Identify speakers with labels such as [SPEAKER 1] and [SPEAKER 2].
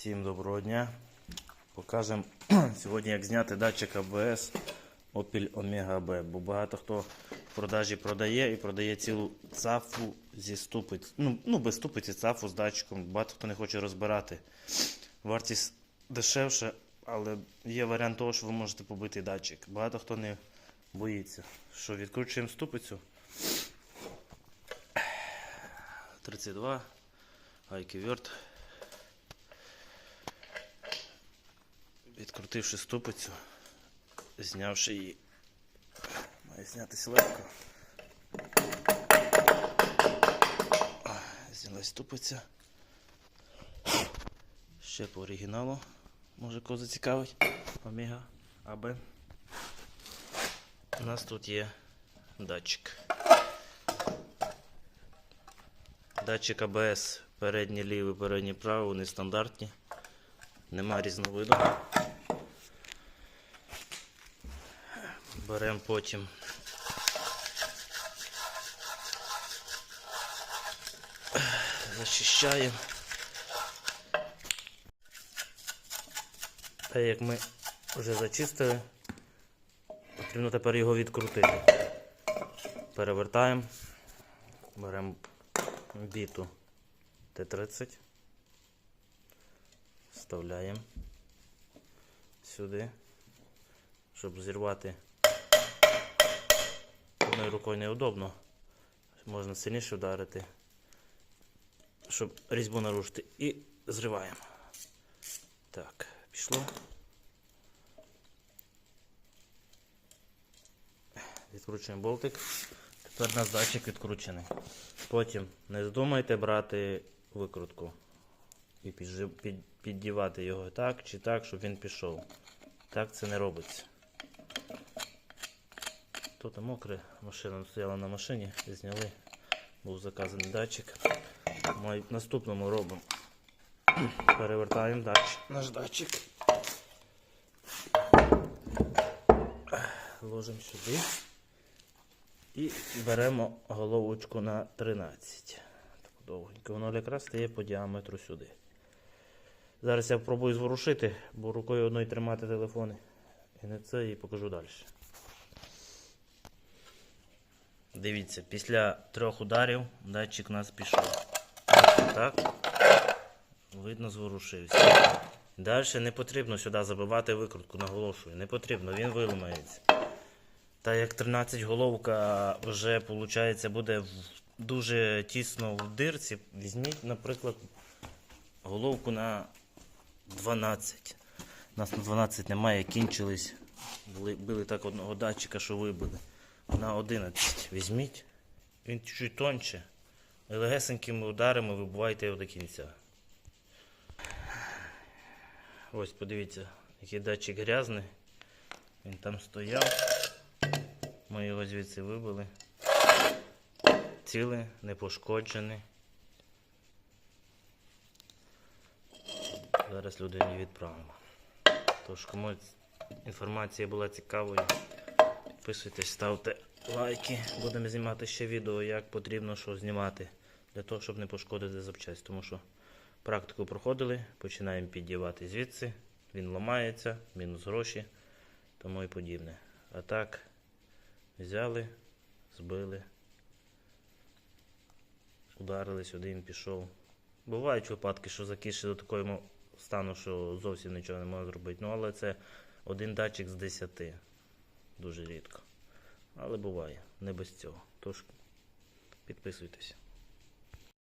[SPEAKER 1] Всім доброго дня. Покажемо сьогодні, як зняти датчик АБС Opel Omega B. Бо багато хто в продажі продає і продає цілу цафу зі ступиць. Ну, ну без ступиці цафу з датчиком. Багато хто не хоче розбирати. Вартість дешевша, але є варіант того, що ви можете побити датчик. Багато хто не боїться. Що відкручуємо ступицю. 32. Гайки-верт. Відкрутивши ступицю, знявши її, має знятися легко. Знялась ступиця. Ще по оригіналу. Може кого зацікавить. Омега АБ. У нас тут є датчик. Датчик АБС передній лівий, передній правий, вони стандартні. Нема різновиду. Беремо потім. Зачищаємо. Та як ми вже зачистили, потрібно тепер його відкрутити. Перевертаємо, беремо біту Т-30, вставляємо сюди, щоб зірвати. Одною рукою неудобно, можна сильніше вдарити, щоб різьбу нарушити. І зриваємо. Так, пішло. Відкручуємо болтик. Тепер у нас датчик відкручений. Потім не здумайте брати викрутку і піддівати його так чи так, щоб він пішов. Так це не робиться. Тут мокре, машина стояла на машині, зняли, був заказаний датчик. Ми в наступному робимо. Перевертаємо датчик, наш датчик. Ложимо сюди. І беремо головочку на 13. Таку довгеньку. Воно якраз стає по діаметру сюди. Зараз я спробую зворушити, бо рукою одною тримати телефони. І не це і покажу далі. Дивіться, після трьох ударів датчик у нас пішов. Так. Видно, зворушився. Далі не потрібно сюди забивати викрутку, наголошую. Не потрібно, він виламається. Та як 13 головка вже виходить, буде дуже тісно в дирці, візьміть, наприклад, головку на 12. У нас на 12 немає, кінчились. Були, так одного датчика, що вибили. На 11 візьміть. Він чуть тонче. І легесенькими ударами вибивайте його до кінця. Ось подивіться, який датчик грязний. Він там стояв. Ми його звідси вибили. Цілий, не пошкоджений. Зараз людині відправимо. Тож, кому інформація була цікавою, підписуйтесь, ставте лайки. Будемо знімати ще відео, як потрібно що знімати. Для того, щоб не пошкодити запчасть. Тому що практику проходили, починаємо піддівати звідси, він ламається, мінус гроші, тому і подібне. А так. Взяли, збили, ударили сюди, він пішов. Бувають випадки, що закиші до такого стану, що зовсім нічого не можна зробити. Ну, але це один датчик з 10. Дуже рідко. Але буває, не без цього. Тож підписуйтесь.